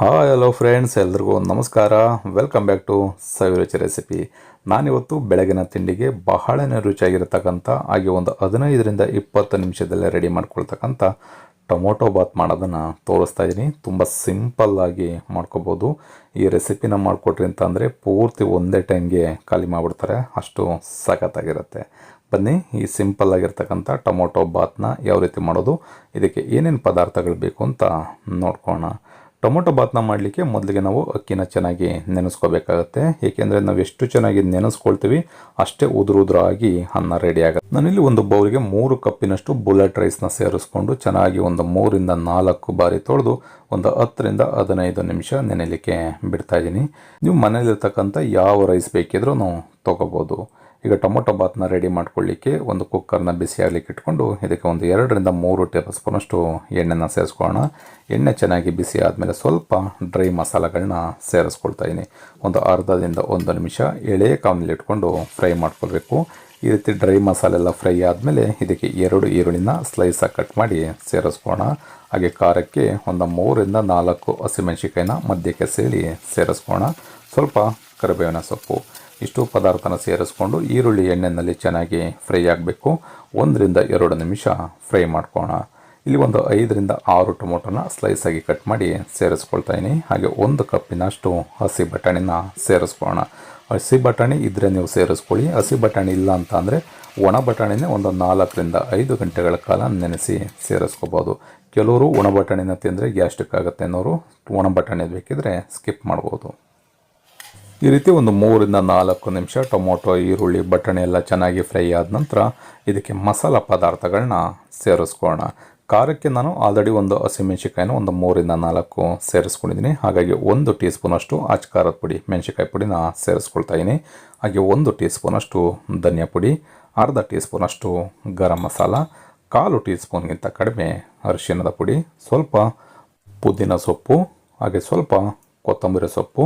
Hi hello friends ಎಲ್ರಿಗೂ ನಮಸ್ಕಾರ. Welcome back to Saviruchi recipe ನಾನಿವತ್ತು ಬೆಳಗಿನ ತಿಂಡಿಗೆ ಬಹಳನೇ ರುಚಿಯಾಗಿರ್ತಕ್ಕಂಥ, ಹಾಗೆ ಒಂದು ಹದಿನೈದರಿಂದ ಇಪ್ಪತ್ತು ನಿಮಿಷದಲ್ಲೇ ರೆಡಿ ಮಾಡ್ಕೊಳ್ತಕ್ಕಂಥ ಟೊಮೊಟೊ ಬಾತ್ ಮಾಡೋದನ್ನು ತೋರಿಸ್ತಾ ಇದ್ದೀನಿ ತುಂಬ ಸಿಂಪಲ್ಲಾಗಿ ಮಾಡ್ಕೋಬೋದು. ಈ ರೆಸಿಪಿನ ಮಾಡಿಕೊಟ್ರಿ ಅಂತ ಅಂದರೆ ಪೂರ್ತಿ ಒಂದೇ ಟೈಮ್ಗೆ ಖಾಲಿ ಮಾಡಿಬಿಡ್ತಾರೆ. ಅಷ್ಟು ಸಖತ್ತಾಗಿರುತ್ತೆ. ಬನ್ನಿ, ಈ ಸಿಂಪಲ್ ಆಗಿರ್ತಕ್ಕಂಥ ಟೊಮೊಟೊ ಬಾತ್ನ ಯಾವ ರೀತಿ ಮಾಡೋದು, ಇದಕ್ಕೆ ಏನೇನು ಪದಾರ್ಥಗಳು ಬೇಕು ಅಂತ ನೋಡ್ಕೋಣ ಟೊಮೊಟೊ ಬಾತ್ನ ಮಾಡಲಿಕ್ಕೆ ಮೊದಲಿಗೆ ನಾವು ಅಕ್ಕಿನ ಚೆನ್ನಾಗಿ ನೆನೆಸ್ಕೋಬೇಕಾಗತ್ತೆ. ಏಕೆಂದರೆ ನಾವು ಎಷ್ಟು ಚೆನ್ನಾಗಿ ನೆನೆಸ್ಕೊಳ್ತೀವಿ, ಅಷ್ಟೇ ಉದುರು ಉದುರಾಗಿ ಅನ್ನ ರೆಡಿ ಆಗುತ್ತೆ. ನಾನಿಲ್ಲಿ ಒಂದು ಬೌಲ್ಗೆ ಮೂರು ಕಪ್ಪಿನಷ್ಟು ಬುಲೆಟ್ ರೈಸ್ನ ಸೇರಿಸ್ಕೊಂಡು ಚೆನ್ನಾಗಿ ಒಂದು ಮೂರಿಂದ ನಾಲ್ಕು ಬಾರಿ ತೊಳೆದು ಒಂದು ಹತ್ತರಿಂದ ಹದಿನೈದು ನಿಮಿಷ ನೆನೆಯಲಿಕ್ಕೆ ಬಿಡ್ತಾ ಇದ್ದೀನಿ. ನೀವು ಮನೇಲಿರ್ತಕ್ಕಂಥ ಯಾವ ರೈಸ್ ಬೇಕಿದ್ರೂ ತೊಗೋಬೋದು. ಈಗ ಟೊಮೊಟೊ ಬಾತ್ನ ರೆಡಿ ಮಾಡ್ಕೊಳ್ಳಿಕ್ಕೆ ಒಂದು ಕುಕ್ಕರ್ನ ಬಿಸಿ ಆಗಲಿಕ್ಕೆ ಇಟ್ಕೊಂಡು ಇದಕ್ಕೆ ಒಂದು ಎರಡರಿಂದ ಮೂರು ಟೇಬಲ್ ಸ್ಪೂನಷ್ಟು ಎಣ್ಣೆನ ಸೇರಿಸ್ಕೊಳ್ಳೋಣ. ಎಣ್ಣೆ ಚೆನ್ನಾಗಿ ಬಿಸಿ ಆದಮೇಲೆ ಸ್ವಲ್ಪ ಡ್ರೈ ಮಸಾಲೆಗಳನ್ನ ಸೇರಿಸ್ಕೊಳ್ತಾ ಇದ್ದೀನಿ ಒಂದು ಅರ್ಧದಿಂದ ಒಂದು ನಿಮಿಷ ಎಳೆ ಕಾವನಲ್ಲಿ ಇಟ್ಕೊಂಡು ಫ್ರೈ ಮಾಡ್ಕೊಳ್ಬೇಕು. ಈ ರೀತಿ ಡ್ರೈ ಮಸಾಲೆ ಎಲ್ಲ ಫ್ರೈ ಆದಮೇಲೆ ಇದಕ್ಕೆ ಎರಡು ಈರುಳ್ಳಿನ ಸ್ಲೈಸಾಗಿ ಕಟ್ ಮಾಡಿ ಸೇರಿಸ್ಕೊಳ್ಳೋಣ. ಹಾಗೆ ಖಾರಕ್ಕೆ ಒಂದು ಮೂರಿಂದ ನಾಲ್ಕು ಹಸಿಮೆಣಸಿಕಾಯಿನ ಮಧ್ಯಕ್ಕೆ ಸೇರಿ ಸೇರಿಸ್ಕೊಳ್ಳೋಣ. ಸ್ವಲ್ಪ ಕರಿಬೇವಿನ ಸೊಪ್ಪು. ಇಷ್ಟು ಪದಾರ್ಥನ ಸೇರಿಸ್ಕೊಂಡು ಈರುಳ್ಳಿ ಎಣ್ಣೆಯಲ್ಲಿ ಚೆನ್ನಾಗಿ ಫ್ರೈ ಆಗಬೇಕು. ಒಂದರಿಂದ ಎರಡು ನಿಮಿಷ ಫ್ರೈ ಮಾಡ್ಕೋಣ. ಇಲ್ಲಿ ಒಂದು ಐದರಿಂದ ಆರು ಟೊಮೊಟೊನ ಸ್ಲೈಸಾಗಿ ಕಟ್ ಮಾಡಿ ಸೇರಿಸ್ಕೊಳ್ತಾ ಇದ್ದೀನಿ. ಹಾಗೆ ಒಂದು ಕಪ್ಪಿನಷ್ಟು ಹಸಿ ಬಟಾಣಿನ ಸೇರಿಸ್ಕೊಳ್ಳೋಣ. ಹಸಿ ಬಟಾಣಿ ಇದ್ದರೆ ನೀವು ಸೇರಿಸ್ಕೊಳ್ಳಿ. ಹಸಿ ಬಟಾಣಿ ಇಲ್ಲ ಅಂತ ಅಂದರೆ ಒಣ ಬಟಾಣಿನೇ ಒಂದು ನಾಲ್ಕರಿಂದ ಐದು ಗಂಟೆಗಳ ಕಾಲ ನೆನೆಸಿ ಸೇರಿಸ್ಕೋಬೋದು. ಕೆಲವರು ಒಣ ಬಟಾಣಿನ ತಿಂದರೆ ಗ್ಯಾಸ್ಟ್ರಿಕ್ ಆಗುತ್ತೆ ಅನ್ನೋರು ಒಣ ಬಟಾಣಿ ಬೇಕಿದ್ರೆ ಸ್ಕಿಪ್ ಮಾಡ್ಬೋದು. ಈ ರೀತಿ ಒಂದು ಮೂರಿಂದ ನಾಲ್ಕು ನಿಮಿಷ ಟೊಮೊಟೊ, ಈರುಳ್ಳಿ, ಬಟಾಣಿ ಎಲ್ಲ ಚೆನ್ನಾಗಿ ಫ್ರೈ ಆದ ನಂತರ ಇದಕ್ಕೆ ಮಸಾಲ ಪದಾರ್ಥಗಳನ್ನ ಸೇರಿಸ್ಕೊಳ್ಳೋಣ. ಖಾರಕ್ಕೆ ನಾನು ಆಲ್ರೆಡಿ ಒಂದು ಹಸಿಮೆಣ್ಸಿಕಾಯಿನ ಒಂದು ಮೂರಿಂದ ನಾಲ್ಕು ಸೇರಿಸ್ಕೊಂಡಿದ್ದೀನಿ. ಹಾಗಾಗಿ ಒಂದು ಟೀ ಸ್ಪೂನಷ್ಟು ಆಚ ಖಾರದ ಪುಡಿ ಮೆಣಸಿಕಾಯಿ ಪುಡಿನ ಸೇರಿಸ್ಕೊಳ್ತಾ ಇದ್ದೀನಿ. ಹಾಗೆ ಒಂದು ಟೀ ಸ್ಪೂನಷ್ಟು ಧನಿಯಾ ಪುಡಿ, ಅರ್ಧ ಟೀ ಸ್ಪೂನಷ್ಟು ಗರಂ ಮಸಾಲ, ಕಾಲು ಟೀ ಸ್ಪೂನ್ಗಿಂತ ಕಡಿಮೆ ಅರಿಶಿಣದ ಪುಡಿ, ಸ್ವಲ್ಪ ಪುದೀನ ಸೊಪ್ಪು, ಹಾಗೆ ಸ್ವಲ್ಪ ಕೊತ್ತಂಬರಿ ಸೊಪ್ಪು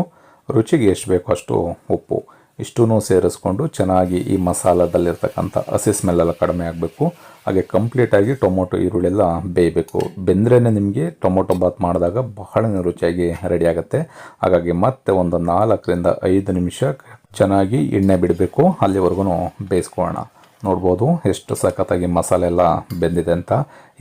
ರುಚಿಗೆ ಎಷ್ಟು ಬೇಕೋ ಅಷ್ಟು ಉಪ್ಪು ಇಷ್ಟೂ ಸೇರಿಸ್ಕೊಂಡು ಚೆನ್ನಾಗಿ ಈ ಮಸಾಲದಲ್ಲಿರ್ತಕ್ಕಂಥ ಹಸಿ ಸ್ಮೆಲ್ಲೆಲ್ಲ ಕಡಿಮೆ ಆಗಬೇಕು. ಹಾಗೆ ಕಂಪ್ಲೀಟಾಗಿ ಟೊಮೊಟೊ ಈರುಳ್ಳೆಲ್ಲ ಬೇಯಬೇಕು. ಬೆಂದ್ರೇ ನಿಮಗೆ ಟೊಮೊಟೊ ಬಾತ್ ಮಾಡಿದಾಗ ಬಹಳ ರುಚಿಯಾಗಿ ರೆಡಿ ಆಗುತ್ತೆ. ಹಾಗಾಗಿ ಮತ್ತೆ ಒಂದು ನಾಲ್ಕರಿಂದ ಐದು ನಿಮಿಷ ಚೆನ್ನಾಗಿ ಎಣ್ಣೆ ಬಿಡಬೇಕು. ಅಲ್ಲಿವರೆಗೂ ಬೇಯಿಸ್ಕೊಳ್ಳೋಣ. ನೋಡ್ಬೋದು ಎಷ್ಟು ಸಖತ್ತಾಗಿ ಮಸಾಲೆ ಎಲ್ಲ ಬೆಂದಿದೆ ಅಂತ.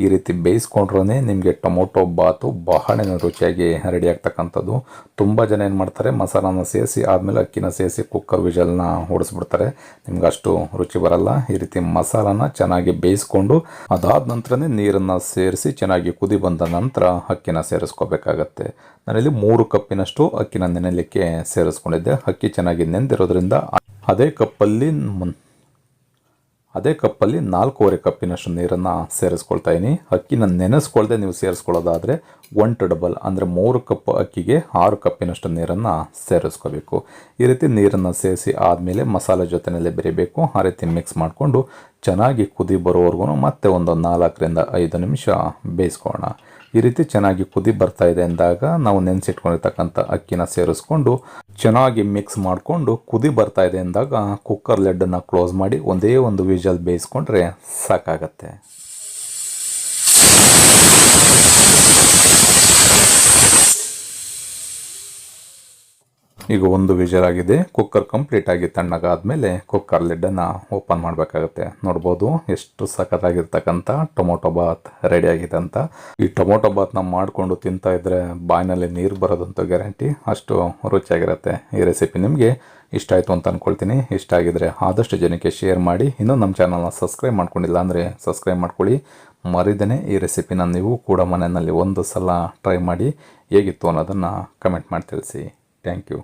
ಈ ರೀತಿ ಬೇಯಿಸ್ಕೊಂಡ್ರೇ ನಿಮಗೆ ಟೊಮೊಟೊ, ಬಾತು ಬಹಳ ರುಚಿಯಾಗಿ ರೆಡಿ ಆಗ್ತಕ್ಕಂಥದ್ದು. ತುಂಬ ಜನ ಏನು ಮಾಡ್ತಾರೆ, ಮಸಾಲಾನ ಸೇರಿಸಿ ಆದಮೇಲೆ ಅಕ್ಕಿನ ಸೇರಿಸಿ ಕುಕ್ಕರ್ ವಿಜಲ್ನ ಓಡಿಸ್ಬಿಡ್ತಾರೆ. ನಿಮ್ಗೆ ಅಷ್ಟು ರುಚಿ ಬರಲ್ಲ. ಈ ರೀತಿ ಮಸಾಲಾನ ಚೆನ್ನಾಗಿ ಬೇಯಿಸ್ಕೊಂಡು ಅದಾದ ನಂತರನೇ ನೀರನ್ನು ಸೇರಿಸಿ ಚೆನ್ನಾಗಿ ಕುದಿ ಬಂದ ನಂತರ ಅಕ್ಕಿನ ಸೇರಿಸ್ಕೋಬೇಕಾಗತ್ತೆ. ನಾನಿಲ್ಲಿ ಮೂರು ಕಪ್ಪಿನಷ್ಟು ಅಕ್ಕಿನ ನೆನೆಯಲಿಕ್ಕೆ ಸೇರಿಸ್ಕೊಂಡಿದ್ದೆ. ಅಕ್ಕಿ ಚೆನ್ನಾಗಿ ನೆಂದಿರೋದ್ರಿಂದ ಅದೇ ಕಪ್ಪಲ್ಲಿ ಅದೇ ಕಪ್ಪಲ್ಲಿ ನಾಲ್ಕೂವರೆ ಕಪ್ಪಿನಷ್ಟು ನೀರನ್ನು ಸೇರಿಸ್ಕೊಳ್ತಾ ಇದ್ದೀನಿ ಅಕ್ಕಿನ ನೆನೆಸ್ಕೊಳ್ಳದೆ ನೀವು ಸೇರಿಸ್ಕೊಳ್ಳೋದಾದರೆ ಒನ್ ಟು ಡಬಲ್ ಅಂದರೆ ಮೂರು ಕಪ್ ಅಕ್ಕಿಗೆ ಆರು ಕಪ್ಪಿನಷ್ಟು ನೀರನ್ನು ಸೇರಿಸ್ಕೋಬೇಕು. ಈ ರೀತಿ ನೀರನ್ನು ಸೇರಿಸಿ ಆದಮೇಲೆ ಮಸಾಲೆ ಜೊತೆಯಲ್ಲೇ ಬೆರಿಬೇಕು. ಆ ರೀತಿ ಮಿಕ್ಸ್ ಮಾಡಿಕೊಂಡು ಚೆನ್ನಾಗಿ ಕುದಿ ಬರೋವರೆಗೂ ಮತ್ತೆ ಒಂದು ನಾಲ್ಕರಿಂದ ಐದು ನಿಮಿಷ ಬೇಯಿಸ್ಕೊಳ್ಳೋಣ. ಈ ರೀತಿ ಚೆನ್ನಾಗಿ ಕುದಿ ಬರ್ತಾ ಇದೆ ಅಂದಾಗ ನಾವು ನೆನೆಸಿಟ್ಕೊಂಡಿರ್ತಕ್ಕಂಥ ಅಕ್ಕಿನ ಸೇರಿಸ್ಕೊಂಡು ಚೆನ್ನಾಗಿ ಮಿಕ್ಸ್ ಮಾಡಿಕೊಂಡು ಕುದಿ ಬರ್ತಾ ಇದೆ ಅಂದಾಗ ಕುಕ್ಕರ್ ಲೆಡ್ಡನ್ನು ಕ್ಲೋಸ್ ಮಾಡಿ ಒಂದೇ ಒಂದು ವಿಜಲ್ ಬೇಯಿಸ್ಕೊಂಡ್ರೆ ಸಾಕಾಗತ್ತೆ. ಈಗ ಒಂದು ವಿಜರ್ ಆಗಿದೆ ಕುಕ್ಕರ್ ಕಂಪ್ಲೀಟ್ ಆಗಿ ತಣ್ಣಗಾದ್ಮೇಲೆ ಕುಕ್ಕರ್ ಲಿಡ್ಡನ್ನು ಓಪನ್ ಮಾಡಬೇಕಾಗುತ್ತೆ. ನೋಡ್ಬೋದು ಎಷ್ಟು ಸಖತ್ತಾಗಿರ್ತಕ್ಕಂಥ ಟೊಮೊಟೊ ಬಾತ್ ರೆಡಿ ಆಗಿದೆ ಅಂತ. ಈ ಟೊಮೊಟೊ ಬಾತ್ನ ಮಾಡಿಕೊಂಡು ತಿಂತಾ ಇದ್ರೆ ಬಾಯಿನಲ್ಲಿ ನೀರು ಬರೋದಂತ ಗ್ಯಾರಂಟಿ. ಅಷ್ಟು ರುಚಿಯಾಗಿರುತ್ತೆ. ಈ ರೆಸಿಪಿ ನಿಮಗೆ ಇಷ್ಟ ಆಯಿತು ಅಂತ ಅಂದ್ಕೊಳ್ತೀನಿ ಇಷ್ಟ ಆಗಿದ್ರೆ ಆದಷ್ಟು ಜನಕ್ಕೆ ಶೇರ್ ಮಾಡಿ. ಇನ್ನೂ ನಮ್ಮ ಚಾನಲ್ನ ಸಬ್ಸ್ಕ್ರೈಬ್ ಮಾಡ್ಕೊಂಡಿಲ್ಲ ಅಂದರೆ ಸಬ್ಸ್ಕ್ರೈಬ್ ಮಾಡ್ಕೊಳ್ಳಿ. ಮರಿದೇ ಈ ರೆಸಿಪಿನ ನೀವು ಕೂಡ ಮನೆಯಲ್ಲಿ ಒಂದು ಸಲ ಟ್ರೈ ಮಾಡಿ ಹೇಗಿತ್ತು ಅನ್ನೋದನ್ನು ಕಮೆಂಟ್ ಮಾಡಿ ತಿಳಿಸಿ. Thank you